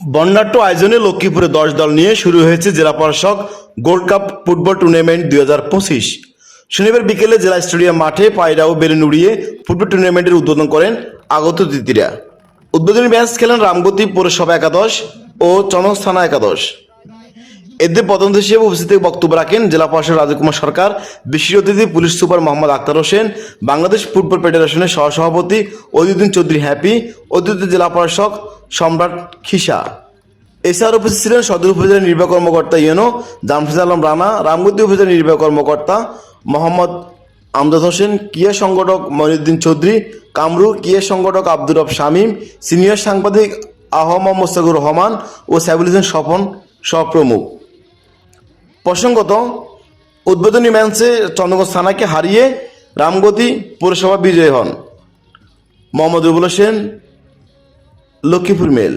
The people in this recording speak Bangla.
বর্ণাঢ্য আয়োজনে লক্ষ্মীপুরে দশ দল নিয়ে শুরু হয়েছে জেলা পরিষদ গোল্ড কাপ ফুটবল টুর্নামেন্ট দুই হাজার পঁচিশ। শনিবার বিকেলে জেলা স্টেডিয়াম মাঠে পায়রা ও বেলুন উড়িয়ে ফুটবল টুর্নামেন্টের উদ্বোধন করেন আগত অতিথিরা। উদ্বোধনী ম্যাচ খেলেন রামগতি পৌরসভা একাদশ ও চনক থানা একাদশ। এদের প্রধান হিসেবে উপস্থিত বক্তব্য রাখেন জেলা পরিষদ রাজকুমার সরকার বিশেষ অতিথি police super Mohammad Akhtar Hossain, Bangladesh football ফেডারেশনের সহসভাপতি অজিউদ্দিন চৌধুরী হ্যাপি, অতিথি জেলা প্রশাসক সম্রাট খিসা এছাড়া উপস্থিত ছিলেন সদর উপজেলা নির্বাহী কর্মকর্তা ইউনো জামশেদ আলম রানা, রামগতি উপজেলা নির্বাহী কর্মকর্তা মোহাম্মদ আমজাদ হোসেন কিয়া সংগঠক মনিউদ্দিন চৌধুরী কামরু কিয়া সংগঠক আব্দুর রব শামীম, সিনিয়র সাংবাদিক আহমদ মোস্তাকুর রহমান ও সাইবুল হোসেন স্বপন সহ প্রমুখ প্রসঙ্গত, উদ্বোধনী ম্যাচে চন্দ্রগঞ্জ থানাকে হারিয়ে রামগতি পৌরসভা বিজয়ী হন। মোহাম্মদ রুবুল হোসেন, লক্ষ্মীপুর মেল।